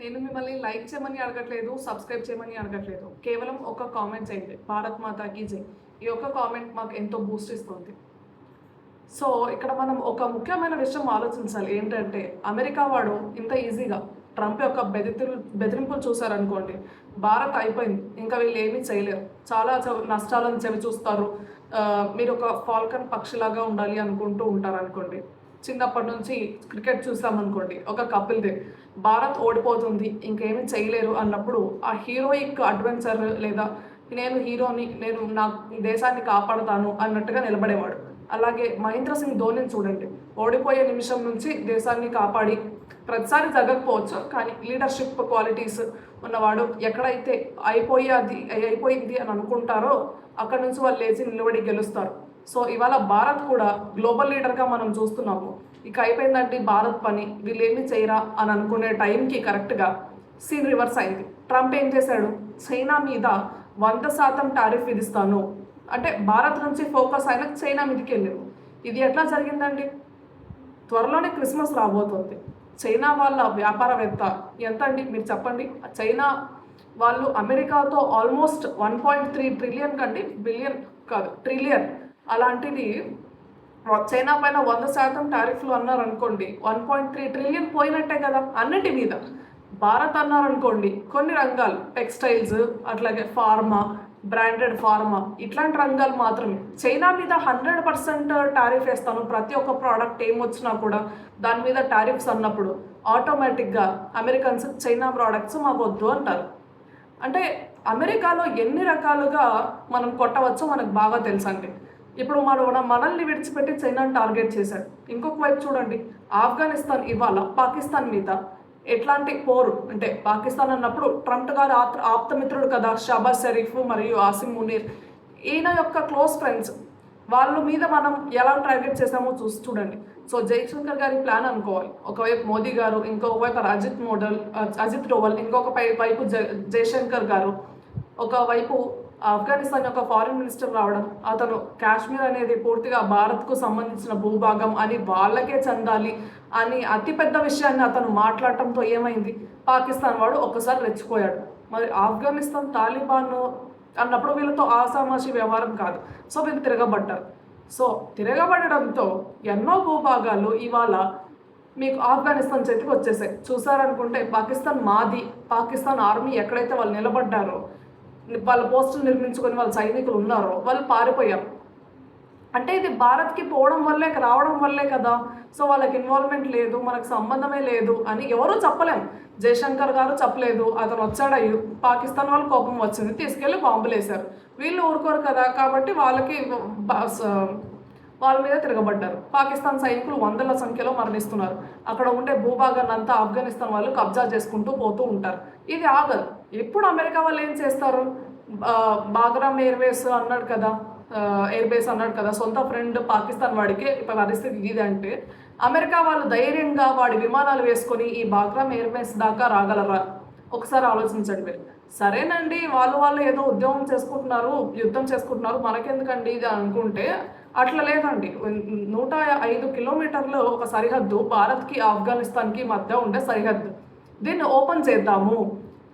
నేను మిమ్మల్ని లైక్ చేయమని అడగట్లేదు సబ్స్క్రైబ్ చేయమని అడగట్లేదు. కేవలం ఒక కామెంట్ చేయండి. భారత్ మాతాకి జై. ఈ ఒక్క కామెంట్ మాకు ఎంతో బూస్ట్ ఇస్తుంది. సో ఇక్కడ మనం ఒక ముఖ్యమైన విషయం ఆలోచించాలి. ఏంటంటే అమెరికా వాడు ఇంత ఈజీగా ట్రంప్ యొక్క బెదిరి బెదిరింపులు చూసారనుకోండి భారత్ అయిపోయింది. ఇంకా వీళ్ళు ఏమీ చేయలేరు. చాలా నష్టాలను చెవి చూస్తారు మీరు ఒక ఫాల్కన్ పక్షిలాగా ఉండాలి అనుకుంటూ ఉంటారు అనుకోండి చిన్నప్పటి నుంచి క్రికెట్ చూసామనుకోండి ఒక కపిల్దే. భారత్ ఓడిపోతుంది ఇంకేమీ చేయలేరు అన్నప్పుడు ఆ హీరోయిక్ అడ్వెంచర్ లేదా నేను హీరోని నేను నా దేశాన్ని కాపాడుతాను అన్నట్టుగా నిలబడేవాడు. అలాగే మహేంద్ర సింగ్ ధోనిని చూడండి. ఓడిపోయే నిమిషం నుంచి దేశాన్ని కాపాడి ప్రతిసారి జరగకపోవచ్చు కానీ లీడర్షిప్ క్వాలిటీస్ ఉన్నవాడు ఎక్కడైతే అయిపోయేది అయిపోయింది అని అనుకుంటారో అక్కడ నుంచి వాళ్ళు లేచి నిలబడి గెలుస్తారు. సో ఇవాళ భారత్ కూడా గ్లోబల్ లీడర్గా మనం చూస్తున్నాము. ఇక అయిపోయిందంటే భారత్ పని వీళ్ళేమి ఏమి చేయరా అని అనుకునే టైంకి కరెక్ట్గా సీన్ రివర్స్ అయింది. ట్రంప్ ఏం చేశాడు? చైనా మీద వంద శాతం టారిఫ్ విధిస్తాను. అంటే భారత్ నుంచి ఫోకస్ అయిన చైనా మీదకి వెళ్ళారు ఇది ఎట్లా జరిగిందండి? త్వరలోనే క్రిస్మస్ రాబోతుంది. చైనా వాళ్ళ వ్యాపారవేత్త ఎంత అండి మీరు చెప్పండి. చైనా వాళ్ళు అమెరికాతో almost one point three trillion కంటే బిలియన్ కాదు ట్రిలియన్ అలాంటిది చైనా పైన వంద శాతం టారిఫ్లు అన్నారు అనుకోండి వన్ పాయింట్ త్రీ ట్రిలియన్ పోయినట్టే కదా అన్నిటి మీద. భారత్ అన్నారనుకోండి కొన్ని రంగాలు టెక్స్టైల్స్ అట్లాగే ఫార్మా బ్రాండెడ్ ఫార్మా ఇట్లాంటి రంగాలు మాత్రమే. చైనా మీద హండ్రెడ్ పర్సెంట్ టారిఫ్ వేస్తాను ప్రతి ఒక్క ప్రోడక్ట్ ఏమొచ్చినా కూడా దాని మీద టారిఫ్స్ అన్నప్పుడు ఆటోమేటిక్గా అమెరికన్స్ చైనా ప్రోడక్ట్స్ మాకు వద్దు అంటారు. అంటే అమెరికాలో ఎన్ని రకాలుగా మనం కొట్టవచ్చో మనకు బాగా తెలుసండి. ఇప్పుడు మనం మనల్ని విడిచిపెట్టి చైనాను టార్గెట్ చేశాడు. ఇంకొక వైపు చూడండి. ఆఫ్ఘనిస్తాన్ ఇవాళ పాకిస్తాన్ మీద ఎట్లాంటి పోరు? అంటే పాకిస్తాన్ అన్నప్పుడు ట్రంప్ గారు ఆప్త ఆప్తమిత్రుడు కదా షాబాజ్ షరీఫ్ మరియు ఆసిమ్ మునీర్. ఈయన యొక్క క్లోజ్ ఫ్రెండ్స్. వాళ్ళ మీద మనం ఎలా టార్గెట్ చేసామో చూసి చూడండి. సో జయశంకర్ గారి ప్లాన్ అనుకోవాలి. ఒకవైపు మోదీ గారు ఇంకొక వైపు అజిత్ మోడల్ అజిత్ డోవల్ ఇంకొక పై వైపు జ జయశంకర్ గారు. ఒకవైపు ఆఫ్ఘనిస్తాన్ యొక్క ఫారిన్ మినిస్టర్ రావడం అతను కాశ్మీర్ అనేది పూర్తిగా భారత్కు సంబంధించిన భూభాగం అని వాళ్ళకే చెందాలి అని అతిపెద్ద విషయాన్ని అతను మాట్లాడటంతో ఏమైంది? పాకిస్తాన్ వాడు ఒక్కసారి రెచ్చిపోయాడు. మరి ఆఫ్ఘనిస్తాన్ తాలిబాన్ అన్నప్పుడు వీళ్ళతో ఆసామాషి వ్యవహారం కాదు. సో వీళ్ళు తిరగబడ్డారు. సో తిరగబడడంతో ఎన్నో భూభాగాలు ఇవాళ మీకు ఆఫ్ఘనిస్తాన్ చేతికి వచ్చేసాయి. చూసారనుకుంటే పాకిస్తాన్ మాది పాకిస్తాన్ ఆర్మీ ఎక్కడైతే వాళ్ళు నిలబడ్డారో వాళ్ళ పోస్టులు నిర్మించుకొని వాళ్ళ సైనికులు ఉన్నారో వాళ్ళు పారిపోయారు. అంటే ఇది భారత్కి పోవడం వల్లే రావడం వల్లే కదా. సో వాళ్ళకి ఇన్వాల్వ్మెంట్ లేదు మనకు సంబంధమే లేదు అని ఎవరూ చెప్పలేం. జయశంకర్ గారు చెప్పలేదు అతను వచ్చాడు అయ్యి పాకిస్తాన్ వాళ్ళు కోపం వచ్చింది తీసుకెళ్ళి బాంబులేశారు వీళ్ళు ఊరుకోరు కదా కాబట్టి వాళ్ళకి వాళ్ళ మీద తిరగబడ్డారు. పాకిస్తాన్ సైనికులు వందల సంఖ్యలో మరణిస్తున్నారు. అక్కడ ఉండే భూభాగాన్ని అంతా ఆఫ్ఘనిస్తాన్ వాళ్ళు కబ్జా చేసుకుంటూ పోతూ ఉంటారు. ఇది ఆగదు. ఎప్పుడు అమెరికా వాళ్ళు ఏం చేస్తారు? బాగ్రామ్ ఎయిర్వేస్ అన్నాడు కదా ఎయిర్ బేస్ అన్నాడు కదా సొంత ఫ్రెండ్ పాకిస్తాన్ వాడికి ఇప్పుడు పరిస్థితి ఇది అంటే అమెరికా వాళ్ళు ధైర్యంగా వాడి విమానాలు వేసుకొని ఈ బాగ్రామ్ ఎయిర్ బేస్ దాకా రాగలరా? ఒకసారి ఆలోచించండి మీరు. సరేనండి వాళ్ళు వాళ్ళు ఏదో ఉద్యోగం చేసుకుంటున్నారు యుద్ధం చేసుకుంటున్నారు మనకెందుకండి ఇది అనుకుంటే అట్లా లేదండి. నూట ఐదు కిలోమీటర్లు ఒక సరిహద్దు భారత్కి ఆఫ్ఘనిస్తాన్కి మధ్య ఉండే సరిహద్దు. దీన్ని ఓపెన్ చేద్దాము.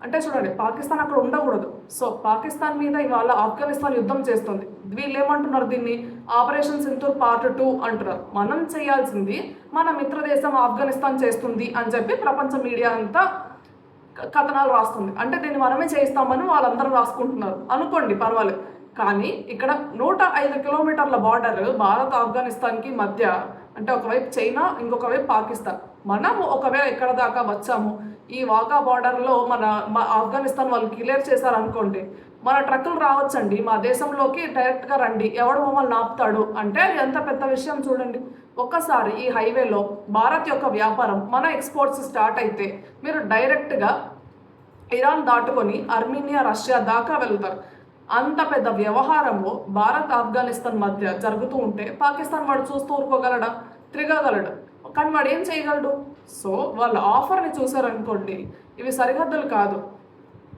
అంటే చూడండి పాకిస్తాన్ అక్కడ ఉండకూడదు. సో పాకిస్తాన్ మీద ఇవాళ ఆఫ్ఘనిస్తాన్ యుద్ధం చేస్తుంది. వీళ్ళు ఏమంటున్నారు దీన్ని? ఆపరేషన్ సింధూర్ పార్ట్ టూ అంటున్నారు. మనం చేయాల్సింది మన మిత్రదేశం ఆఫ్ఘనిస్తాన్ చేస్తుంది అని చెప్పి ప్రపంచ మీడియా అంతా క- కథనాలు రాస్తుంది. అంటే దీన్ని మనమే చేయిస్తామని వాళ్ళందరూ రాసుకుంటున్నారు. అనుకోండి పర్వాలేదు. కానీ ఇక్కడ నూట ఐదు కిలోమీటర్ల బార్డర్ భారత్ ఆఫ్ఘనిస్తాన్కి మధ్య అంటే ఒకవైపు చైనా ఇంకొక వైపు పాకిస్తాన్. మనము ఒకవేళ ఎక్కడ దాకా వచ్చాము ఈ వాకా బార్డర్లో మన మా ఆఫ్ఘనిస్తాన్ వాళ్ళు క్లియర్ చేశారనుకోండి మన ట్రక్కులు రావచ్చండి. మా దేశంలోకి డైరెక్ట్గా రండి. ఎవడు మమ్మల్ని ఆపుతాడు? అంటే ఎంత పెద్ద విషయం చూడండి. ఒక్కసారి ఈ హైవేలో భారత్ యొక్క వ్యాపారం మన ఎక్స్పోర్ట్స్ స్టార్ట్ అయితే మీరు డైరెక్ట్గా ఇరాన్ దాటుకొని అర్మీనియా రష్యా దాకా వెళ్తారు. అంత పెద్ద వ్యవహారము భారత్ ఆఫ్ఘనిస్తాన్ మధ్య జరుగుతూ ఉంటే పాకిస్తాన్ వాడు చూస్తూ ఊరుకోగలడా? తిరగగలడు. కానీ వాడు ఏం చేయగలడు? సో వాళ్ళ ఆఫర్ని చూసారనుకోండి ఇవి సరిహద్దులు కాదు.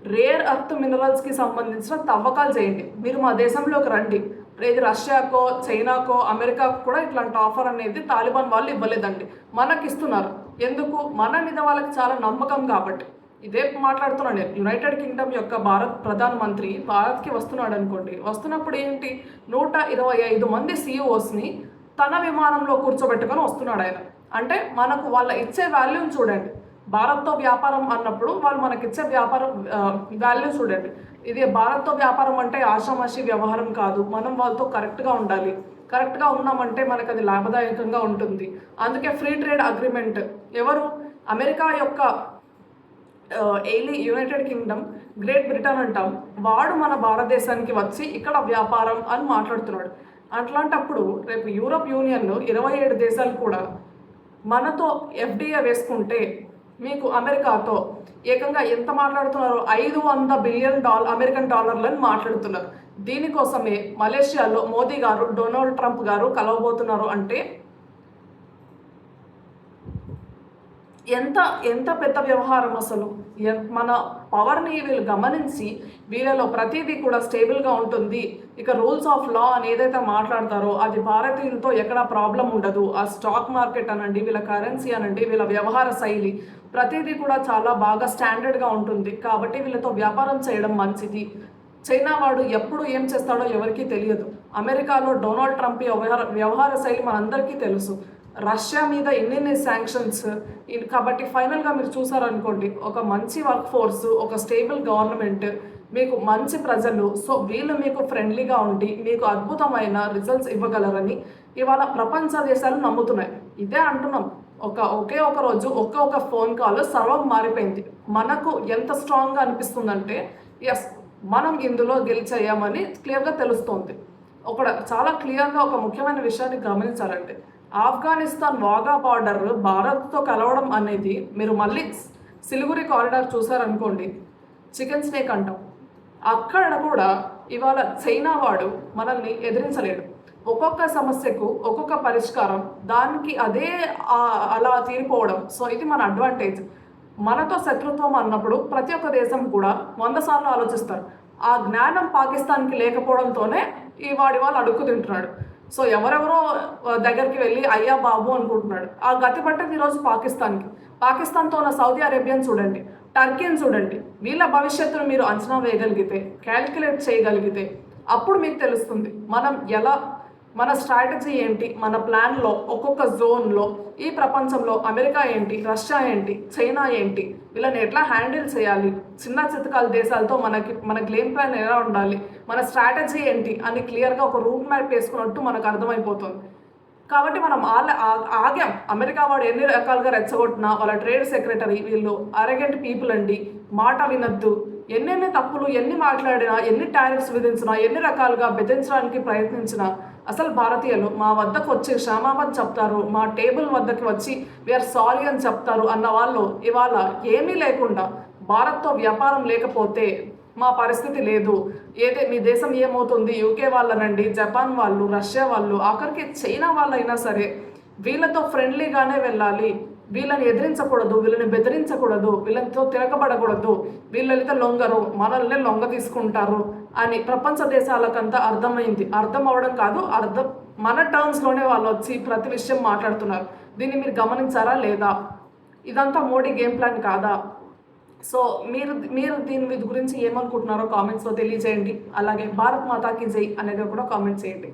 రేర్ అర్త్ మినరల్స్కి సంబంధించిన తవ్వకాలు చేయండి. మీరు మా దేశంలోకి రండి. ఇది రష్యాకో చైనాకో అమెరికాకు కూడా ఇట్లాంటి ఆఫర్ అనేది తాలిబాన్ వాళ్ళు ఇవ్వలేదండి. మనకి ఇస్తున్నారు ఎందుకు? మన మీద వాళ్ళకి చాలా నమ్మకం కాబట్టి. ఇదే మాట్లాడుతున్నాడు. యునైటెడ్ కింగ్డమ్ యొక్క భారత్ ప్రధానమంత్రి భారత్కి వస్తున్నాడు అనుకోండి. వస్తున్నప్పుడు ఏంటి? నూట ఇరవై ఐదు మంది సీఈఓస్ని తన విమానంలో కూర్చోబెట్టుకొని వస్తున్నాడు ఆయన. అంటే మనకు వాళ్ళ ఇచ్చే వాల్యూని చూడండి. భారత్తో వ్యాపారం అన్నప్పుడు వాళ్ళు మనకిచ్చే వ్యాపారం వాల్యూ చూడండి. ఇది భారత్తో వ్యాపారం అంటే ఆషామాషి వ్యవహారం కాదు. మనం వాళ్ళతో కరెక్ట్గా ఉండాలి. కరెక్ట్గా ఉన్నామంటే మనకు అది లాభదాయకంగా ఉంటుంది. అందుకే ఫ్రీ ట్రేడ్ అగ్రిమెంట్ ఎవరు? అమెరికా యొక్క ఎయిలీ యునైటెడ్ కింగ్డమ్ గ్రేట్ బ్రిటన్ అంటాం. వాడు మన భారతదేశానికి వచ్చి ఇక్కడ వ్యాపారం అని మాట్లాడుతున్నాడు. అట్లాంటప్పుడు రేపు యూరప్ యూనియన్ ఇరవై ఏడు దేశాలు కూడా మనతో ఎఫ్డిఏ వేసుకుంటే మీకు అమెరికాతో ఏకంగా ఎంత మాట్లాడుతున్నారో ఐదు వంద బిలియన్ డాలర్ అమెరికన్ డాలర్లని మాట్లాడుతున్నారు. దీనికోసమే మలేషియాలో మోదీ గారు డొనాల్డ్ ట్రంప్ గారు కలవబోతున్నారు అంటే ఎంత ఎంత పెద్ద వ్యవహారం అసలు? మన పవర్ని వీళ్ళు గమనించి వీళ్ళలో ప్రతిదీ కూడా స్టేబుల్గా ఉంటుంది. ఇక రూల్స్ ఆఫ్ లా అని ఏదైతే మాట్లాడతారో అది భారతీయులతో ఎక్కడ ప్రాబ్లం ఉండదు. ఆ స్టాక్ మార్కెట్ అనండి వీళ్ళ కరెన్సీ అనండి వీళ్ళ వ్యవహార శైలి ప్రతిదీ కూడా చాలా బాగా స్టాండర్డ్గా ఉంటుంది. కాబట్టి వీళ్ళతో వ్యాపారం చేయడం మంచిది. చైనా వాడు ఎప్పుడు ఏం చేస్తాడో ఎవరికీ తెలియదు. అమెరికాలో డొనాల్డ్ ట్రంప్ వ్యవహార వ్యవహార శైలి మనందరికీ తెలుసు. రష్యా మీద ఎన్నెన్ని శాంక్షన్స్ కాబట్టి ఫైనల్గా మీరు చూసారనుకోండి ఒక మంచి వర్క్ ఫోర్స్ ఒక స్టేబుల్ గవర్నమెంట్ మీకు మంచి ప్రజలు సో వీళ్ళు మీకు ఫ్రెండ్లీగా ఉండి మీకు అద్భుతమైన రిజల్ట్స్ ఇవ్వగలరని ఇవాళ ప్రపంచ దేశాలు నమ్ముతున్నాయి. ఇదే అంటున్నాం. ఒక ఒకే ఒక రోజు ఒక్క ఒక ఫోన్ కాల్ సర్వం మారిపోయింది. మనకు ఎంత స్ట్రాంగ్గా అనిపిస్తుందంటే ఎస్ మనం ఇందులో గెలిచేయమని క్లియర్గా తెలుస్తోంది. ఒక చాలా క్లియర్గా ఒక ముఖ్యమైన విషయాన్ని గమనించాలండి ఆఫ్ఘనిస్తాన్ వాగా బార్డర్ భారత్తో కలవడం అనేది మీరు మళ్ళీ సిలిగురి కారిడార్ చూసారనుకోండి చికెన్ స్నేక్ అంటాం. అక్కడ కూడా ఇవాళ చైనా వాడు మనల్ని ఎదిరించలేడు. ఒక్కొక్క సమస్యకు ఒక్కొక్క పరిష్కారం దానికి అదే అలా తీరిపోవడం. సో ఇది మన అడ్వాంటేజ్. మనతో శత్రుత్వం అన్నప్పుడు ప్రతి ఒక్క దేశం కూడా వంద సార్లు ఆలోచిస్తారు. ఆ జ్ఞానం పాకిస్తాన్కి లేకపోవడంతోనే ఈ వాడి వాళ్ళు అడుక్కు తింటున్నాడు. సో ఎవరెవరో దగ్గరికి వెళ్ళి అయ్యా బాబు అనుకుంటున్నాడు. ఆ గతి పట్టేది ఈరోజు పాకిస్తాన్కి. పాకిస్తాన్తో ఉన్న సౌదీ అరేబియాని చూడండి టర్కీని చూడండి. వీళ్ళ భవిష్యత్తును మీరు అంచనా వేయగలిగితే క్యాలిక్యులేట్ చేయగలిగితే అప్పుడు మీకు తెలుస్తుంది మనం ఎలా మన స్ట్రాటజీ ఏంటి? మన ప్లాన్లో ఒక్కొక్క జోన్లో ఈ ప్రపంచంలో అమెరికా ఏంటి? రష్యా ఏంటి? చైనా ఏంటి? వీళ్ళని ఎట్లా హ్యాండిల్ చేయాలి? చిన్న చితకాల దేశాలతో మనకి మన గేమ్ ప్లాన్ ఎలా ఉండాలి? మన స్ట్రాటజీ ఏంటి? అని క్లియర్గా ఒక రూట్ మ్యాప్ వేసుకున్నట్టు మనకు అర్థమైపోతుంది. కాబట్టి మనం ఆల ఆ- ఆగాం. అమెరికా వాడు ఎన్ని రకాలుగా రెచ్చగొట్టినా వాళ్ళ ట్రేడ్ సెక్రటరీ వీళ్ళు అరగెంట్ పీపుల్ అండి. మాట వినొద్దు. ఎన్నెన్ని తప్పులు ఎన్ని మాట్లాడినా ఎన్ని టారిఫ్స్ విధించినా ఎన్ని రకాలుగా బెదిరించడానికి ప్రయత్నించినా అసలు భారతీయులు మా వద్దకు వచ్చి క్షమాపణ చెప్తారు మా టేబుల్ వద్దకు వచ్చి వీఆర్ సారీ అని చెప్తారు అన్న వాళ్ళు ఇవాళ ఏమీ లేకుండా భారత్తో వ్యాపారం లేకపోతే మా పరిస్థితి లేదు. ఏదే మీ దేశం ఏమవుతుంది? యూకే వాళ్ళనండి జపాన్ వాళ్ళు రష్యా వాళ్ళు ఆఖరికి చైనా వాళ్ళైనా సరే వీళ్ళతో ఫ్రెండ్లీగానే వెళ్ళాలి. వీళ్ళని ఎదిరించకూడదు వీళ్ళని బెదిరించకూడదు వీళ్ళతో తిరగబడకూడదు. వీళ్ళైతే లొంగరు మనల్ని లొంగ తీసుకుంటారు. అని ప్రపంచ దేశాలకంతా అర్థమైంది. అర్థం అవడం కాదు అర్థం మన టర్మ్స్లోనే వాళ్ళు వచ్చి ప్రతి విషయం మాట్లాడుతున్నారు. దీన్ని మీరు గమనించారా లేదా? ఇదంతా మోడీ గేమ్ ప్లాన్ కాదా? సో మీరు మీరు దీని మీద గురించి ఏమనుకుంటున్నారో కామెంట్స్లో తెలియజేయండి. అలాగే భారత్ మాతాకి జై అనేది కూడా కామెంట్ చేయండి.